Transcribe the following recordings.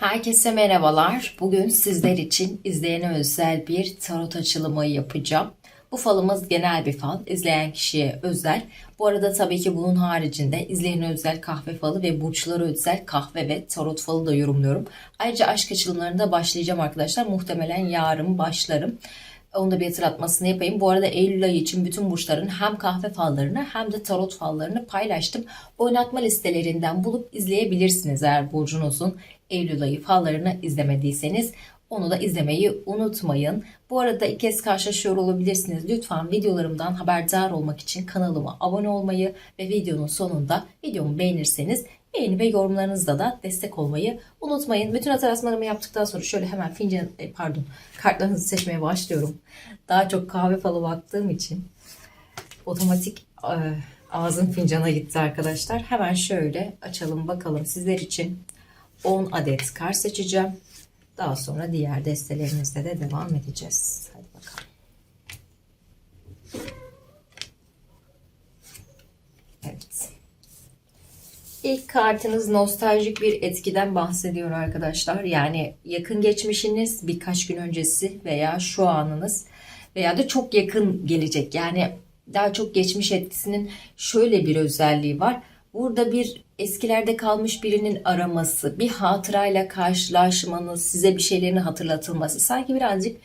Herkese merhabalar. Bugün sizler için izleyene özel bir tarot açılımı yapacağım. Bu falımız genel bir fal. izleyen kişiye özel. Bu arada tabii ki bunun haricinde izleyene özel kahve falı ve burçlara özel kahve ve tarot falı da yorumluyorum. Ayrıca aşk açılımlarında başlayacağım arkadaşlar. Muhtemelen yarın başlarım. Onu da bir hatırlatmasını yapayım. Bu arada Eylül ayı için bütün burçların hem kahve fallarını hem de tarot fallarını paylaştım. Oynatma listelerinden bulup izleyebilirsiniz eğer burcunuzun Eylül ayı fallarını izlemediyseniz. Onu da izlemeyi unutmayın. Bu arada ilk kez karşılaşıyor olabilirsiniz. Lütfen videolarımdan haberdar olmak için kanalıma abone olmayı ve videonun sonunda videomu beğenirseniz beğeni ve yorumlarınızla da destek olmayı unutmayın. Bütün hatırlatmalarımı yaptıktan sonra şöyle hemen fincan e, pardon kartlarınızı seçmeye başlıyorum. Daha çok kahve falı baktığım için otomatik e, ağzım fincana gitti arkadaşlar. Hemen şöyle açalım bakalım sizler için 10 adet kart seçeceğim. Daha sonra diğer destelerimizle de devam edeceğiz. Hadi bakalım. Evet. İlk kartınız nostaljik bir etkiden bahsediyor arkadaşlar. Yani yakın geçmişiniz, birkaç gün öncesi veya şu anınız veya da çok yakın gelecek. Yani daha çok geçmiş etkisinin şöyle bir özelliği var. Burada bir eskilerde kalmış birinin araması, bir hatırayla karşılaşmanız, size bir şeylerini hatırlatılması sanki birazcık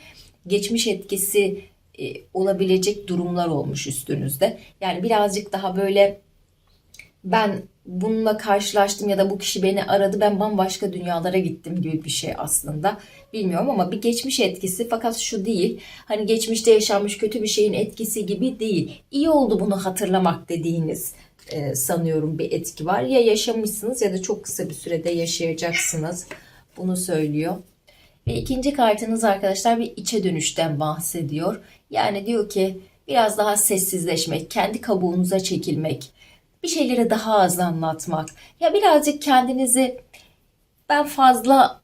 geçmiş etkisi e, olabilecek durumlar olmuş üstünüzde. Yani birazcık daha böyle ben bununla karşılaştım ya da bu kişi beni aradı ben bambaşka dünyalara gittim gibi bir şey aslında. Bilmiyorum ama bir geçmiş etkisi fakat şu değil. Hani geçmişte yaşanmış kötü bir şeyin etkisi gibi değil. İyi oldu bunu hatırlamak dediğiniz e, sanıyorum bir etki var. Ya yaşamışsınız ya da çok kısa bir sürede yaşayacaksınız. Bunu söylüyor. Ve ikinci kartınız arkadaşlar bir içe dönüşten bahsediyor. Yani diyor ki biraz daha sessizleşmek, kendi kabuğunuza çekilmek, bir şeyleri daha az anlatmak. Ya birazcık kendinizi ben fazla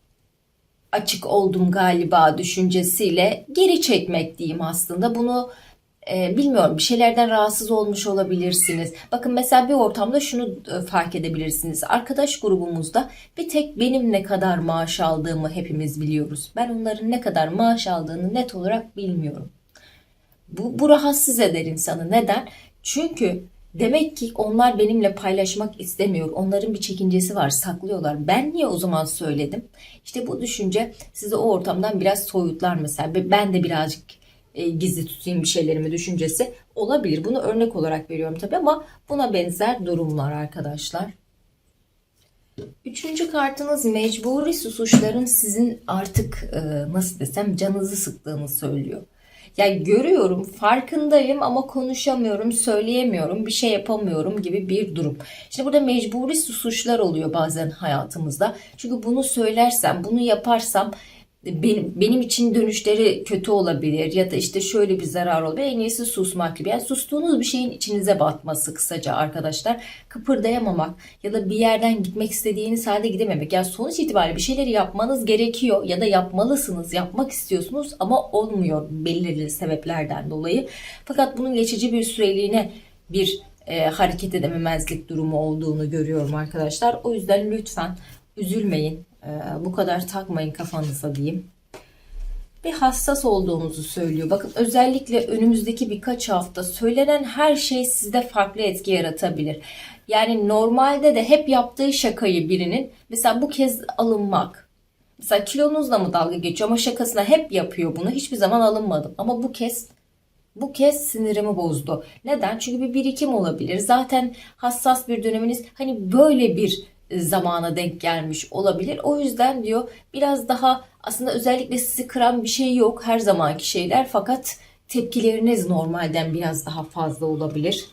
açık oldum galiba düşüncesiyle geri çekmek diyeyim aslında. Bunu e, bilmiyorum bir şeylerden rahatsız olmuş olabilirsiniz. Bakın mesela bir ortamda şunu e, fark edebilirsiniz. Arkadaş grubumuzda bir tek benim ne kadar maaş aldığımı hepimiz biliyoruz. Ben onların ne kadar maaş aldığını net olarak bilmiyorum. Bu, bu rahatsız eder insanı. Neden? Çünkü demek ki onlar benimle paylaşmak istemiyor. Onların bir çekincesi var, saklıyorlar. Ben niye o zaman söyledim? İşte bu düşünce sizi o ortamdan biraz soyutlar mesela. Ben de birazcık e, gizli tutayım bir şeylerimi düşüncesi olabilir. Bunu örnek olarak veriyorum tabii ama buna benzer durumlar arkadaşlar. Üçüncü kartınız mecburi susuşların sizin artık e, nasıl desem canınızı sıktığını söylüyor. Yani görüyorum, farkındayım ama konuşamıyorum, söyleyemiyorum, bir şey yapamıyorum gibi bir durum. Şimdi burada mecburi susuşlar oluyor bazen hayatımızda. Çünkü bunu söylersem, bunu yaparsam benim, benim için dönüşleri kötü olabilir ya da işte şöyle bir zarar olabilir. En iyisi susmak gibi. Yani sustuğunuz bir şeyin içinize batması kısaca arkadaşlar. Kıpırdayamamak ya da bir yerden gitmek istediğiniz halde gidememek. Yani sonuç itibariyle bir şeyleri yapmanız gerekiyor ya da yapmalısınız, yapmak istiyorsunuz ama olmuyor belirli sebeplerden dolayı. Fakat bunun geçici bir süreliğine bir e, hareket edememezlik durumu olduğunu görüyorum arkadaşlar. O yüzden lütfen üzülmeyin ee, bu kadar takmayın kafanıza diyeyim. Bir hassas olduğunuzu söylüyor. Bakın özellikle önümüzdeki birkaç hafta söylenen her şey sizde farklı etki yaratabilir. Yani normalde de hep yaptığı şakayı birinin mesela bu kez alınmak. Mesela kilonuzla mı dalga geçiyor ama şakasına hep yapıyor bunu. Hiçbir zaman alınmadım. Ama bu kez bu kez sinirimi bozdu. Neden? Çünkü bir birikim olabilir. Zaten hassas bir döneminiz hani böyle bir zamana denk gelmiş olabilir. O yüzden diyor biraz daha aslında özellikle sizi kıran bir şey yok her zamanki şeyler fakat tepkileriniz normalden biraz daha fazla olabilir.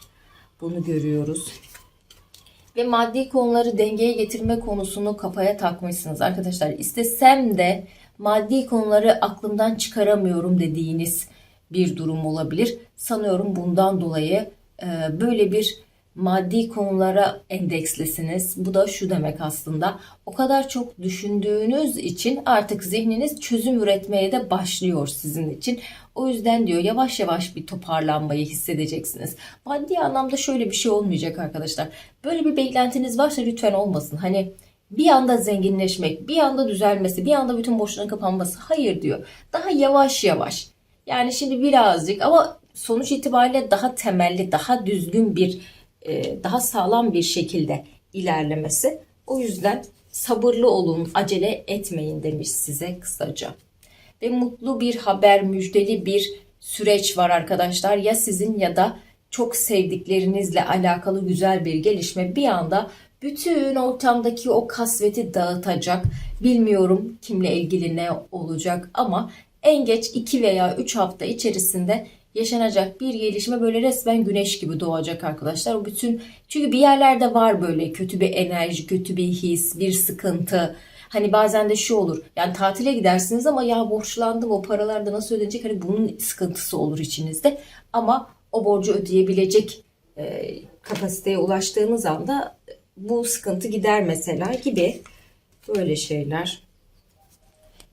Bunu görüyoruz. Ve maddi konuları dengeye getirme konusunu kafaya takmışsınız arkadaşlar. İstesem de maddi konuları aklımdan çıkaramıyorum dediğiniz bir durum olabilir. Sanıyorum bundan dolayı böyle bir maddi konulara endekslisiniz. Bu da şu demek aslında. O kadar çok düşündüğünüz için artık zihniniz çözüm üretmeye de başlıyor sizin için. O yüzden diyor yavaş yavaş bir toparlanmayı hissedeceksiniz. Maddi anlamda şöyle bir şey olmayacak arkadaşlar. Böyle bir beklentiniz varsa lütfen olmasın. Hani bir anda zenginleşmek, bir anda düzelmesi, bir anda bütün boşluğun kapanması. Hayır diyor. Daha yavaş yavaş. Yani şimdi birazcık ama sonuç itibariyle daha temelli, daha düzgün bir, e, daha sağlam bir şekilde ilerlemesi. O yüzden sabırlı olun, acele etmeyin demiş size kısaca. Ve mutlu bir haber, müjdeli bir süreç var arkadaşlar. Ya sizin ya da çok sevdiklerinizle alakalı güzel bir gelişme bir anda bütün ortamdaki o kasveti dağıtacak. Bilmiyorum kimle ilgili ne olacak ama en geç 2 veya 3 hafta içerisinde yaşanacak bir gelişme böyle resmen güneş gibi doğacak arkadaşlar. O bütün çünkü bir yerlerde var böyle kötü bir enerji, kötü bir his, bir sıkıntı. Hani bazen de şu olur. Yani tatile gidersiniz ama ya borçlandım o paralar da nasıl ödenecek? Hani bunun sıkıntısı olur içinizde. Ama o borcu ödeyebilecek e, kapasiteye ulaştığınız anda bu sıkıntı gider mesela gibi böyle şeyler.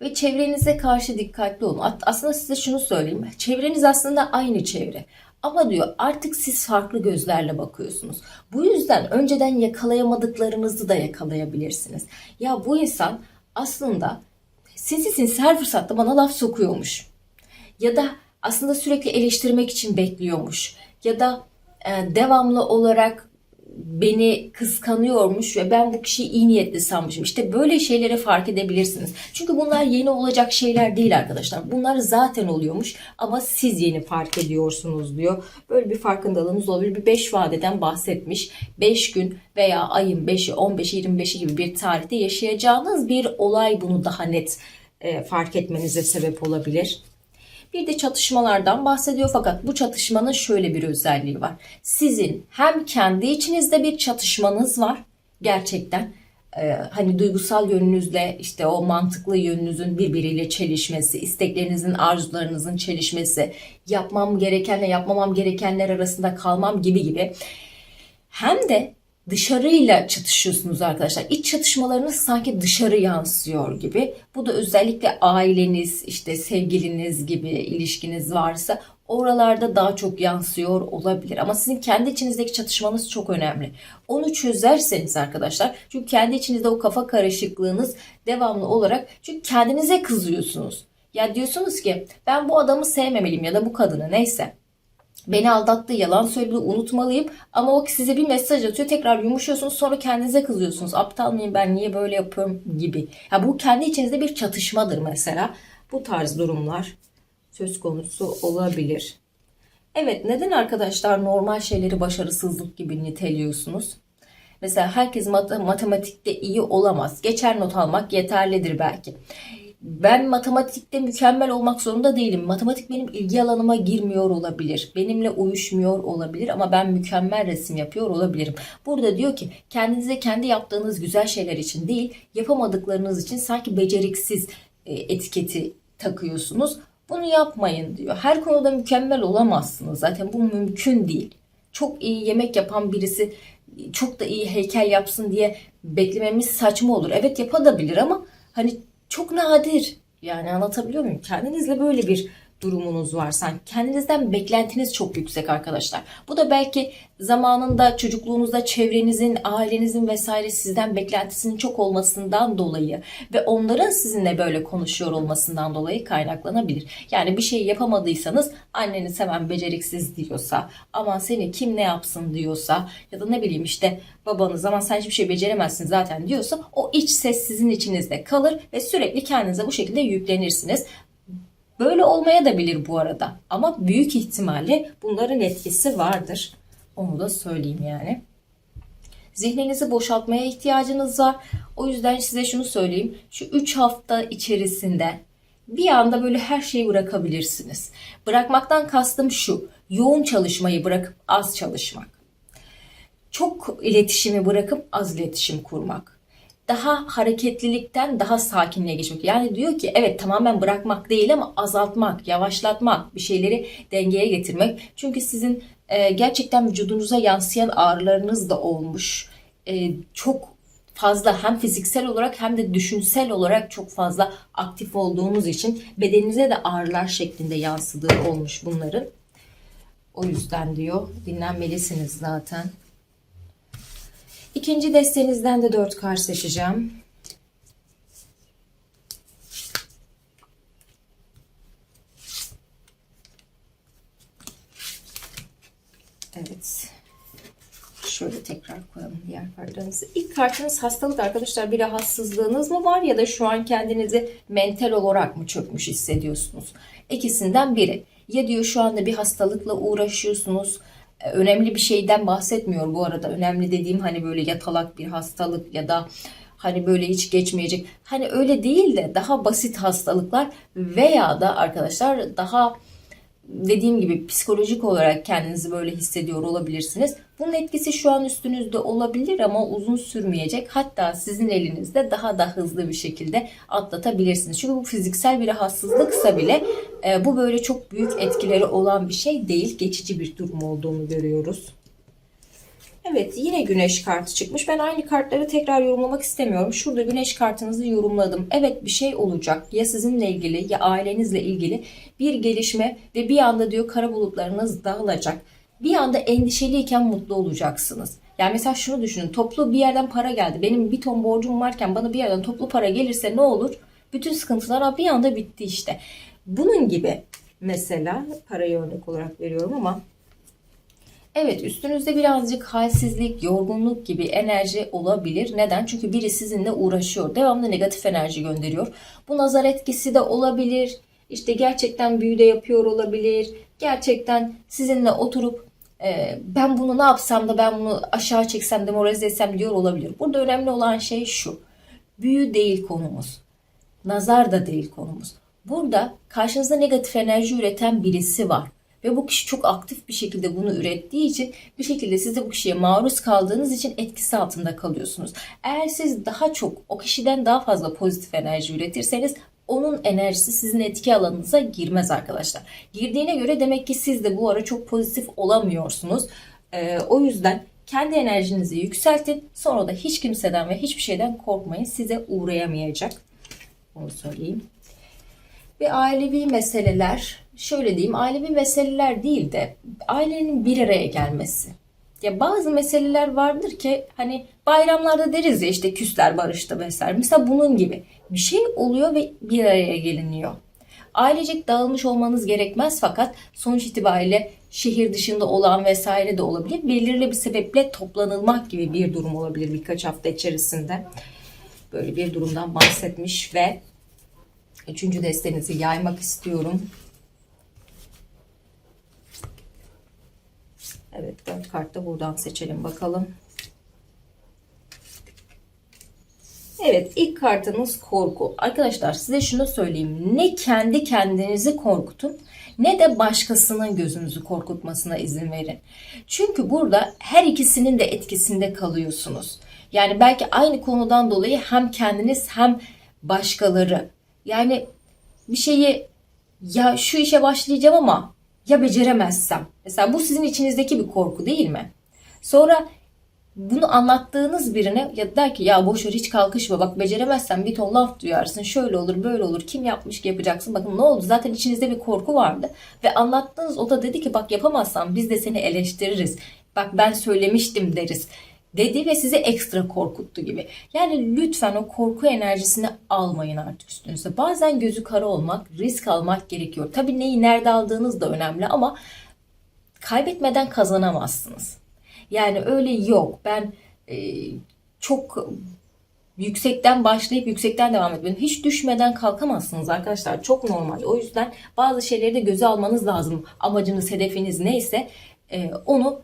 Ve çevrenize karşı dikkatli olun. Aslında size şunu söyleyeyim. Çevreniz aslında aynı çevre. Ama diyor artık siz farklı gözlerle bakıyorsunuz. Bu yüzden önceden yakalayamadıklarınızı da yakalayabilirsiniz. Ya bu insan aslında sinsi her fırsatta bana laf sokuyormuş. Ya da aslında sürekli eleştirmek için bekliyormuş. Ya da e, devamlı olarak beni kıskanıyormuş ve ben bu kişiyi iyi niyetli sanmışım. İşte böyle şeyleri fark edebilirsiniz. Çünkü bunlar yeni olacak şeyler değil arkadaşlar. Bunlar zaten oluyormuş ama siz yeni fark ediyorsunuz diyor. Böyle bir farkındalığınız olabilir. Bir 5 vadeden bahsetmiş. 5 gün veya ayın 5'i, 15'i, 25'i gibi bir tarihte yaşayacağınız bir olay bunu daha net e, fark etmenize sebep olabilir. Bir de çatışmalardan bahsediyor fakat bu çatışmanın şöyle bir özelliği var. Sizin hem kendi içinizde bir çatışmanız var gerçekten e, hani duygusal yönünüzle işte o mantıklı yönünüzün birbiriyle çelişmesi, isteklerinizin, arzularınızın çelişmesi, yapmam gerekenle yapmamam gerekenler arasında kalmam gibi gibi. Hem de dışarıyla çatışıyorsunuz arkadaşlar. İç çatışmalarınız sanki dışarı yansıyor gibi. Bu da özellikle aileniz, işte sevgiliniz gibi ilişkiniz varsa oralarda daha çok yansıyor olabilir. Ama sizin kendi içinizdeki çatışmanız çok önemli. Onu çözerseniz arkadaşlar, çünkü kendi içinizde o kafa karışıklığınız devamlı olarak çünkü kendinize kızıyorsunuz. Ya diyorsunuz ki ben bu adamı sevmemeliyim ya da bu kadını neyse. Beni aldattı, yalan söyledi, unutmalıyım. Ama o size bir mesaj atıyor. Tekrar yumuşuyorsunuz sonra kendinize kızıyorsunuz. Aptal mıyım ben niye böyle yapıyorum gibi. Ya bu kendi içinizde bir çatışmadır mesela. Bu tarz durumlar söz konusu olabilir. Evet neden arkadaşlar normal şeyleri başarısızlık gibi niteliyorsunuz? Mesela herkes mat- matematikte iyi olamaz. Geçer not almak yeterlidir belki. Ben matematikte mükemmel olmak zorunda değilim. Matematik benim ilgi alanıma girmiyor olabilir. Benimle uyuşmuyor olabilir ama ben mükemmel resim yapıyor olabilirim. Burada diyor ki kendinize kendi yaptığınız güzel şeyler için değil, yapamadıklarınız için sanki beceriksiz e, etiketi takıyorsunuz. Bunu yapmayın diyor. Her konuda mükemmel olamazsınız. Zaten bu mümkün değil. Çok iyi yemek yapan birisi çok da iyi heykel yapsın diye beklememiz saçma olur. Evet yapabilir ama hani çok nadir. Yani anlatabiliyor muyum? Kendinizle böyle bir durumunuz var sanki. Kendinizden beklentiniz çok yüksek arkadaşlar. Bu da belki zamanında çocukluğunuzda çevrenizin, ailenizin vesaire sizden beklentisinin çok olmasından dolayı ve onların sizinle böyle konuşuyor olmasından dolayı kaynaklanabilir. Yani bir şey yapamadıysanız anneniz hemen beceriksiz diyorsa, aman seni kim ne yapsın diyorsa ya da ne bileyim işte babanız ama sen hiçbir şey beceremezsin zaten diyorsa o iç ses sizin içinizde kalır ve sürekli kendinize bu şekilde yüklenirsiniz. Böyle olmaya da bilir bu arada. Ama büyük ihtimalle bunların etkisi vardır. Onu da söyleyeyim yani. Zihninizi boşaltmaya ihtiyacınız var. O yüzden size şunu söyleyeyim. Şu 3 hafta içerisinde bir anda böyle her şeyi bırakabilirsiniz. Bırakmaktan kastım şu. Yoğun çalışmayı bırakıp az çalışmak. Çok iletişimi bırakıp az iletişim kurmak daha hareketlilikten daha sakinliğe geçmek. Yani diyor ki evet tamamen bırakmak değil ama azaltmak, yavaşlatmak, bir şeyleri dengeye getirmek. Çünkü sizin e, gerçekten vücudunuza yansıyan ağrılarınız da olmuş. E, çok fazla hem fiziksel olarak hem de düşünsel olarak çok fazla aktif olduğunuz için bedeninize de ağrılar şeklinde yansıdığı olmuş bunların. O yüzden diyor dinlenmelisiniz zaten. İkinci destenizden de 4 kart seçeceğim. Evet. Şöyle tekrar koyalım diğer kartlarınızı. İlk kartınız hastalık arkadaşlar. Bir rahatsızlığınız mı var ya da şu an kendinizi mental olarak mı çökmüş hissediyorsunuz? İkisinden biri. Ya diyor şu anda bir hastalıkla uğraşıyorsunuz. Önemli bir şeyden bahsetmiyor bu arada. Önemli dediğim hani böyle yatalak bir hastalık ya da hani böyle hiç geçmeyecek. Hani öyle değil de daha basit hastalıklar veya da arkadaşlar daha dediğim gibi psikolojik olarak kendinizi böyle hissediyor olabilirsiniz. Bunun etkisi şu an üstünüzde olabilir ama uzun sürmeyecek. Hatta sizin elinizde daha da hızlı bir şekilde atlatabilirsiniz. Çünkü bu fiziksel bir rahatsızlıksa bile e, bu böyle çok büyük etkileri olan bir şey değil. Geçici bir durum olduğunu görüyoruz. Evet yine güneş kartı çıkmış. Ben aynı kartları tekrar yorumlamak istemiyorum. Şurada güneş kartınızı yorumladım. Evet bir şey olacak. Ya sizinle ilgili ya ailenizle ilgili bir gelişme ve bir anda diyor kara bulutlarınız dağılacak. Bir anda endişeliyken mutlu olacaksınız. Yani mesela şunu düşünün. Toplu bir yerden para geldi. Benim bir ton borcum varken bana bir yerden toplu para gelirse ne olur? Bütün sıkıntılar bir anda bitti işte. Bunun gibi mesela parayı örnek olarak veriyorum ama Evet üstünüzde birazcık halsizlik, yorgunluk gibi enerji olabilir. Neden? Çünkü biri sizinle uğraşıyor. Devamlı negatif enerji gönderiyor. Bu nazar etkisi de olabilir. İşte gerçekten büyü de yapıyor olabilir. Gerçekten sizinle oturup e, ben bunu ne yapsam da ben bunu aşağı çeksem demoralize etsem diyor olabilir. Burada önemli olan şey şu. Büyü değil konumuz. Nazar da değil konumuz. Burada karşınızda negatif enerji üreten birisi var. Ve bu kişi çok aktif bir şekilde bunu ürettiği için bir şekilde siz de bu kişiye maruz kaldığınız için etkisi altında kalıyorsunuz. Eğer siz daha çok o kişiden daha fazla pozitif enerji üretirseniz onun enerjisi sizin etki alanınıza girmez arkadaşlar. Girdiğine göre demek ki siz de bu ara çok pozitif olamıyorsunuz. Ee, o yüzden kendi enerjinizi yükseltin. Sonra da hiç kimseden ve hiçbir şeyden korkmayın. Size uğrayamayacak. Onu söyleyeyim. Ve ailevi meseleler, şöyle diyeyim, ailevi meseleler değil de ailenin bir araya gelmesi. Ya bazı meseleler vardır ki hani bayramlarda deriz ya işte küsler barıştı vesaire. Mesela bunun gibi bir şey oluyor ve bir araya geliniyor. Ailecek dağılmış olmanız gerekmez fakat sonuç itibariyle şehir dışında olan vesaire de olabilir. Belirli bir sebeple toplanılmak gibi bir durum olabilir birkaç hafta içerisinde. Böyle bir durumdan bahsetmiş ve Üçüncü destenizi yaymak istiyorum. Evet dört kart da buradan seçelim bakalım. Evet ilk kartınız korku. Arkadaşlar size şunu söyleyeyim. Ne kendi kendinizi korkutun ne de başkasının gözünüzü korkutmasına izin verin. Çünkü burada her ikisinin de etkisinde kalıyorsunuz. Yani belki aynı konudan dolayı hem kendiniz hem başkaları yani bir şeyi ya şu işe başlayacağım ama ya beceremezsem. Mesela bu sizin içinizdeki bir korku değil mi? Sonra bunu anlattığınız birine ya der ki ya boşver hiç kalkışma. Bak beceremezsen bir ton laf duyarsın. Şöyle olur böyle olur. Kim yapmış ki yapacaksın? Bakın ne oldu? Zaten içinizde bir korku vardı ve anlattığınız o da dedi ki bak yapamazsan biz de seni eleştiririz. Bak ben söylemiştim deriz dedi ve sizi ekstra korkuttu gibi. Yani lütfen o korku enerjisini almayın artık üstünüze. Bazen gözü kara olmak, risk almak gerekiyor. Tabii neyi nerede aldığınız da önemli ama kaybetmeden kazanamazsınız. Yani öyle yok. Ben e, çok yüksekten başlayıp yüksekten devam etmedim. Hiç düşmeden kalkamazsınız arkadaşlar. Çok normal. O yüzden bazı şeyleri de göze almanız lazım. Amacınız, hedefiniz neyse e, onu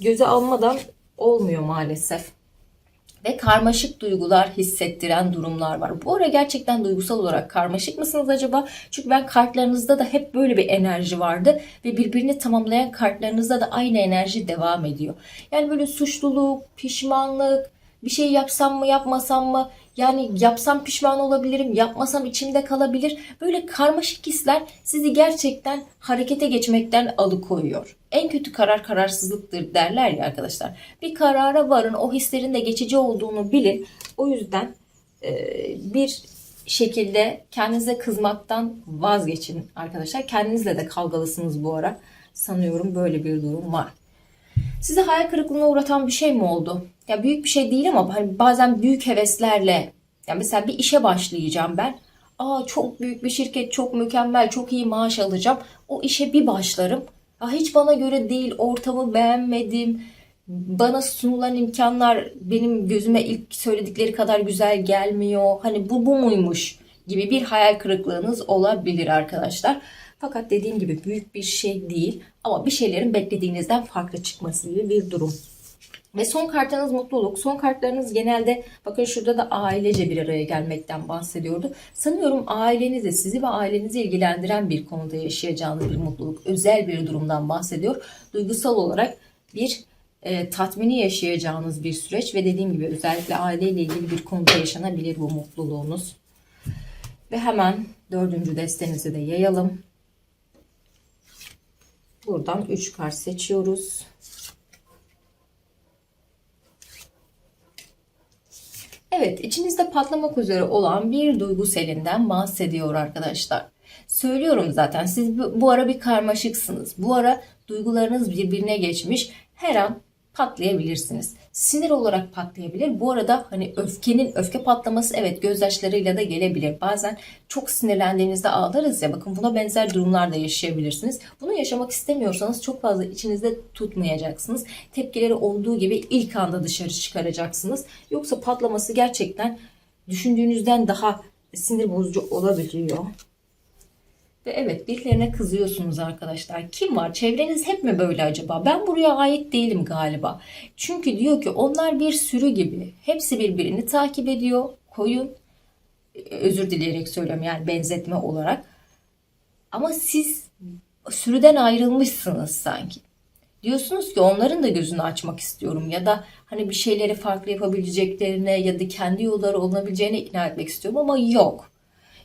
göze almadan olmuyor maalesef. Ve karmaşık duygular hissettiren durumlar var. Bu ara gerçekten duygusal olarak karmaşık mısınız acaba? Çünkü ben kartlarınızda da hep böyle bir enerji vardı. Ve birbirini tamamlayan kartlarınızda da aynı enerji devam ediyor. Yani böyle suçluluk, pişmanlık, bir şey yapsam mı yapmasam mı yani yapsam pişman olabilirim, yapmasam içimde kalabilir. Böyle karmaşık hisler sizi gerçekten harekete geçmekten alıkoyuyor. En kötü karar kararsızlıktır derler ya arkadaşlar. Bir karara varın, o hislerin de geçici olduğunu bilin. O yüzden e, bir şekilde kendinize kızmaktan vazgeçin arkadaşlar. Kendinizle de kavgalısınız bu ara. Sanıyorum böyle bir durum var. Size hayal kırıklığına uğratan bir şey mi oldu? Ya büyük bir şey değil ama hani bazen büyük heveslerle yani mesela bir işe başlayacağım ben. Aa çok büyük bir şirket, çok mükemmel, çok iyi maaş alacağım. O işe bir başlarım. Aa, hiç bana göre değil, ortamı beğenmedim. Bana sunulan imkanlar benim gözüme ilk söyledikleri kadar güzel gelmiyor. Hani bu bu muymuş gibi bir hayal kırıklığınız olabilir arkadaşlar. Fakat dediğim gibi büyük bir şey değil ama bir şeylerin beklediğinizden farklı çıkması gibi bir durum. Ve son kartınız mutluluk. Son kartlarınız genelde bakın şurada da ailece bir araya gelmekten bahsediyordu. Sanıyorum ailenizi, sizi ve ailenizi ilgilendiren bir konuda yaşayacağınız bir mutluluk, özel bir durumdan bahsediyor. Duygusal olarak bir e, tatmini yaşayacağınız bir süreç ve dediğim gibi özellikle aileyle ilgili bir konuda yaşanabilir bu mutluluğunuz. Ve hemen dördüncü destenizi de yayalım. Buradan 3 kart seçiyoruz. Evet, içinizde patlamak üzere olan bir duygu selinden bahsediyor arkadaşlar. Söylüyorum zaten siz bu, bu ara bir karmaşıksınız. Bu ara duygularınız birbirine geçmiş. Her an patlayabilirsiniz. Sinir olarak patlayabilir. Bu arada hani öfkenin öfke patlaması evet gözyaşlarıyla da gelebilir. Bazen çok sinirlendiğinizde ağlarız ya bakın buna benzer durumlar da yaşayabilirsiniz. Bunu yaşamak istemiyorsanız çok fazla içinizde tutmayacaksınız. Tepkileri olduğu gibi ilk anda dışarı çıkaracaksınız. Yoksa patlaması gerçekten düşündüğünüzden daha sinir bozucu olabiliyor. Ve evet birilerine kızıyorsunuz arkadaşlar. Kim var? Çevreniz hep mi böyle acaba? Ben buraya ait değilim galiba. Çünkü diyor ki onlar bir sürü gibi. Hepsi birbirini takip ediyor. Koyun. Özür dileyerek söylüyorum yani benzetme olarak. Ama siz sürüden ayrılmışsınız sanki. Diyorsunuz ki onların da gözünü açmak istiyorum ya da hani bir şeyleri farklı yapabileceklerine ya da kendi yolları olabileceğine ikna etmek istiyorum ama yok.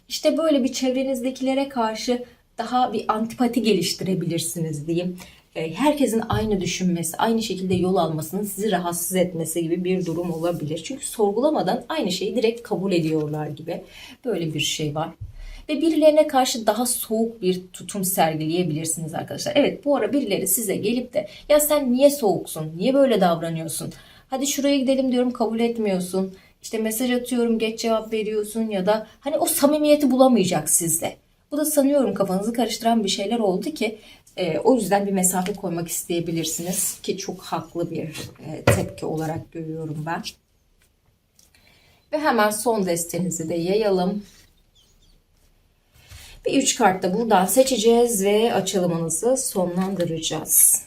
İşte böyle bir çevrenizdekilere karşı daha bir antipati geliştirebilirsiniz diyeyim. E, Herkesin aynı düşünmesi, aynı şekilde yol almasının sizi rahatsız etmesi gibi bir durum olabilir. Çünkü sorgulamadan aynı şeyi direkt kabul ediyorlar gibi. Böyle bir şey var. Ve birilerine karşı daha soğuk bir tutum sergileyebilirsiniz arkadaşlar. Evet bu ara birileri size gelip de ya sen niye soğuksun, niye böyle davranıyorsun? Hadi şuraya gidelim diyorum kabul etmiyorsun. İşte mesaj atıyorum geç cevap veriyorsun ya da hani o samimiyeti bulamayacak sizde. Bu da sanıyorum kafanızı karıştıran bir şeyler oldu ki e, o yüzden bir mesafe koymak isteyebilirsiniz ki çok haklı bir e, tepki olarak görüyorum ben. Ve hemen son destenizi de yayalım. Bir üç kart da buradan seçeceğiz ve açılımınızı sonlandıracağız.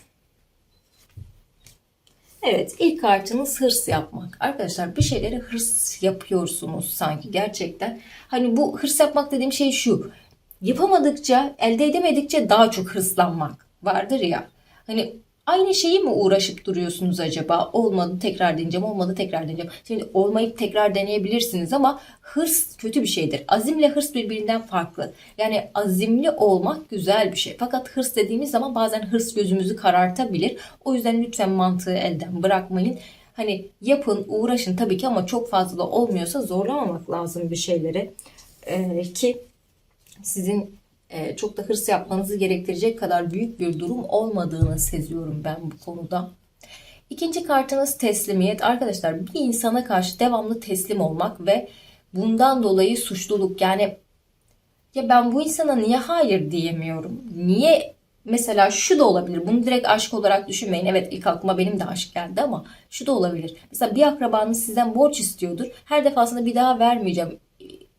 Evet ilk kartınız hırs yapmak. Arkadaşlar bir şeyleri hırs yapıyorsunuz sanki gerçekten. Hani bu hırs yapmak dediğim şey şu. Yapamadıkça, elde edemedikçe daha çok hırslanmak vardır ya. Hani aynı şeyi mi uğraşıp duruyorsunuz acaba? Olmadı tekrar deneyeceğim, olmadı tekrar deneyeceğim. Şimdi olmayıp tekrar deneyebilirsiniz ama hırs kötü bir şeydir. Azimle hırs birbirinden farklı. Yani azimli olmak güzel bir şey. Fakat hırs dediğimiz zaman bazen hırs gözümüzü karartabilir. O yüzden lütfen mantığı elden bırakmayın. Hani yapın, uğraşın tabii ki ama çok fazla olmuyorsa zorlamamak lazım bir şeyleri. Ee, ki sizin çok da hırs yapmanızı gerektirecek kadar büyük bir durum olmadığını seziyorum ben bu konuda. İkinci kartınız teslimiyet. Arkadaşlar bir insana karşı devamlı teslim olmak ve bundan dolayı suçluluk yani ya ben bu insana niye hayır diyemiyorum? Niye mesela şu da olabilir. Bunu direkt aşk olarak düşünmeyin. Evet ilk aklıma benim de aşk geldi ama şu da olabilir. Mesela bir akrabanız sizden borç istiyordur. Her defasında bir daha vermeyeceğim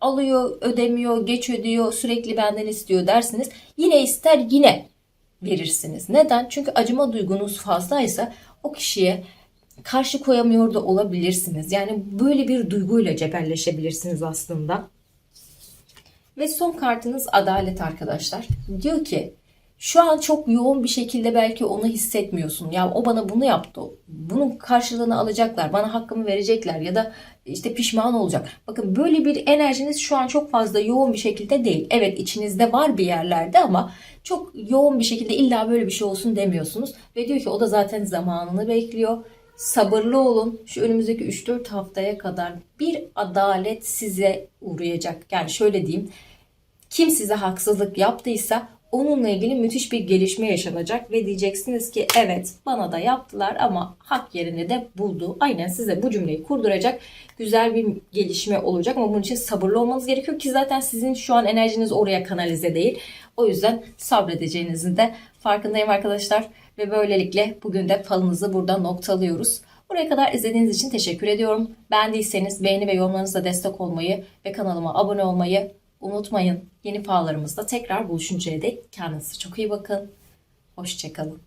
alıyor, ödemiyor, geç ödüyor, sürekli benden istiyor dersiniz. Yine ister yine verirsiniz. Neden? Çünkü acıma duygunuz fazlaysa o kişiye karşı koyamıyor da olabilirsiniz. Yani böyle bir duyguyla cebelleşebilirsiniz aslında. Ve son kartınız adalet arkadaşlar. Diyor ki şu an çok yoğun bir şekilde belki onu hissetmiyorsun. Ya o bana bunu yaptı. Bunun karşılığını alacaklar. Bana hakkımı verecekler ya da işte pişman olacak. Bakın böyle bir enerjiniz şu an çok fazla yoğun bir şekilde değil. Evet içinizde var bir yerlerde ama çok yoğun bir şekilde illa böyle bir şey olsun demiyorsunuz. Ve diyor ki o da zaten zamanını bekliyor. Sabırlı olun. Şu önümüzdeki 3-4 haftaya kadar bir adalet size uğrayacak. Yani şöyle diyeyim. Kim size haksızlık yaptıysa onunla ilgili müthiş bir gelişme yaşanacak ve diyeceksiniz ki evet bana da yaptılar ama hak yerine de buldu. Aynen size bu cümleyi kurduracak güzel bir gelişme olacak ama bunun için sabırlı olmanız gerekiyor ki zaten sizin şu an enerjiniz oraya kanalize değil. O yüzden sabredeceğinizin de farkındayım arkadaşlar ve böylelikle bugün de falınızı burada noktalıyoruz. Buraya kadar izlediğiniz için teşekkür ediyorum. Beğendiyseniz beğeni ve yorumlarınızla destek olmayı ve kanalıma abone olmayı unutmayın. Yeni fallarımızda tekrar buluşuncaya dek kendinize çok iyi bakın. Hoşçakalın.